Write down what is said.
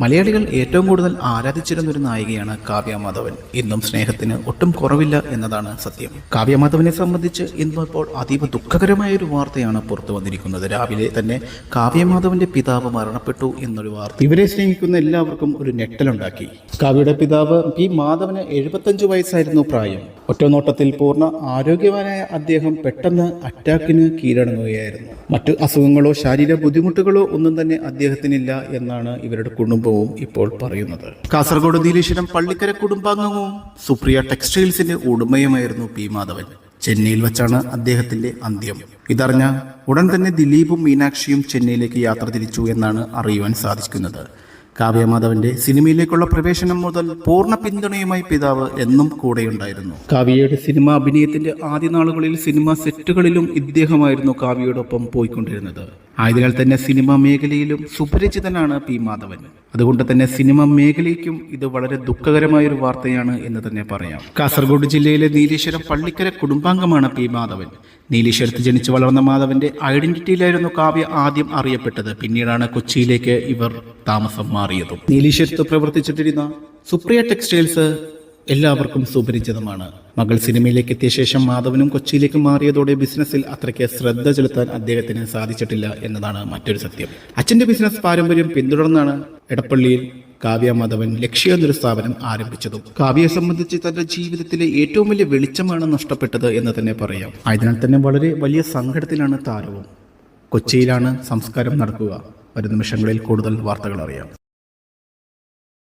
മലയാളികൾ ഏറ്റവും കൂടുതൽ ആരാധിച്ചിരുന്ന ഒരു നായികയാണ് കാവ്യ മാധവൻ. ഇന്നും സ്നേഹത്തിന് ഒട്ടും കുറവില്ല എന്നതാണ് സത്യം. കാവ്യ മാധവനെ സംബന്ധിച്ച് ഇപ്പോൾ അതീവ ദുഃഖകരമായ ഒരു വാർത്തയാണ് പുറത്തു വന്നിരിക്കുന്നത്. രാവിലെ തന്നെ കാവ്യ മാധവന്റെ പിതാവ് മരണപ്പെട്ടു എന്നൊരു വാർത്ത ഇവരെ സ്നേഹിക്കുന്ന എല്ലാവർക്കും ഒരു ഞെട്ടലുണ്ടാക്കി. കാവ്യയുടെ പിതാവ് പി മാധവന് എഴുപത്തഞ്ച് വയസ്സായിരുന്നു പ്രായം. ഒറ്റനോട്ടത്തിൽ പൂർണ ആരോഗ്യവാനായ അദ്ദേഹം പെട്ടെന്ന് അറ്റാക്കിന് കീഴടങ്ങുകയായിരുന്നു. മറ്റ് അസുഖങ്ങളോ ശാരീരിക ബുദ്ധിമുട്ടുകളോ ഒന്നും തന്നെ അദ്ദേഹത്തിനില്ല എന്നാണ് ഇവരുടെ കുടുംബവും ഇപ്പോൾ പറയുന്നത്. കാസർഗോഡ് നീലേശ്വരം പള്ളിക്കര കുടുംബാംഗവും സുപ്രിയ ടെക്സ്റ്റൈൽസിന്റെ ഉടമയുമായിരുന്നു പി മാധവൻ. ചെന്നൈയിൽ വെച്ചാണ് അദ്ദേഹത്തിന്റെ അന്ത്യം. ഇതറിഞ്ഞ ഉടൻ തന്നെ ദിലീപും മീനാക്ഷിയും ചെന്നൈയിലേക്ക് യാത്ര തിരിച്ചു എന്നാണ് അറിയുവാൻ സാധിക്കുന്നത്. കാവ്യമാധവന്റെ സിനിമയിലേക്കുള്ള പ്രവേശനം മുതൽ പൂർണ പിന്തുണയുമായി പിതാവ് എന്നും കൂടെയുണ്ടായിരുന്നു. കാവ്യയുടെ സിനിമ അഭിനയത്തിന്റെ ആദ്യ നാളുകളിൽ സിനിമ സെറ്റുകളിലും ഇദ്ദേഹമായിരുന്നു കാവ്യയോടൊപ്പം പോയിക്കൊണ്ടിരുന്നത്. ആയതിനാൽ തന്നെ സിനിമ മേഖലയിലും സുപരിചിതനാണ് പി മാധവൻ. അതുകൊണ്ട് തന്നെ സിനിമ മേഖലയ്ക്കും ഇത് വളരെ ദുഃഖകരമായ ഒരു വാർത്തയാണ് എന്ന് തന്നെ പറയാം. കാസർഗോഡ് ജില്ലയിലെ നീലേശ്വരം പള്ളിക്കര കുടുംബാംഗമാണ് പി മാധവൻ. നീലേശ്വരത്ത് ജനിച്ചു വളർന്ന മാധവന്റെ ഐഡന്റിറ്റിയിലായിരുന്നു കാവ്യ ആദ്യം അറിയപ്പെട്ടത്. പിന്നീടാണ് കൊച്ചിയിലേക്ക് ഇവർ താമസം മാറിയതും. നീലീശ്വരത്ത് പ്രവർത്തിച്ചിട്ടിരുന്ന സുപ്രിയ ടെക്സ്റ്റൈൽസ് എല്ലാവർക്കും സുപരിചിതമാണ്. മകൾ സിനിമയിലേക്ക് എത്തിയ ശേഷം മാധവനും കൊച്ചിയിലേക്ക് മാറിയതോടെ ബിസിനസ്സിൽ അത്രയ്ക്ക് ശ്രദ്ധ ചെലുത്താൻ അദ്ദേഹത്തിന് സാധിച്ചിട്ടില്ല എന്നതാണ് മറ്റൊരു സത്യം. അച്ഛന്റെ ബിസിനസ് പാരമ്പര്യം പിന്തുടർന്നാണ് എടപ്പള്ളിയിൽ കാവ്യ മാധവൻ ലക്ഷ്യ എന്നൊരു സ്ഥാപനം ആരംഭിച്ചതും. കാവ്യയെ സംബന്ധിച്ച് തന്റെ ജീവിതത്തിലെ ഏറ്റവും വലിയ വെളിച്ചമാണ് നഷ്ടപ്പെട്ടത് എന്ന് തന്നെ പറയാം. ആയതിനാൽ തന്നെ വളരെ വലിയ സങ്കടത്തിലാണ് താരവും. കൊച്ചിയിലാണ് സംസ്കാരം നടക്കുക. വരും നിമിഷങ്ങളിൽ കൂടുതൽ വാർത്തകൾ അറിയാം.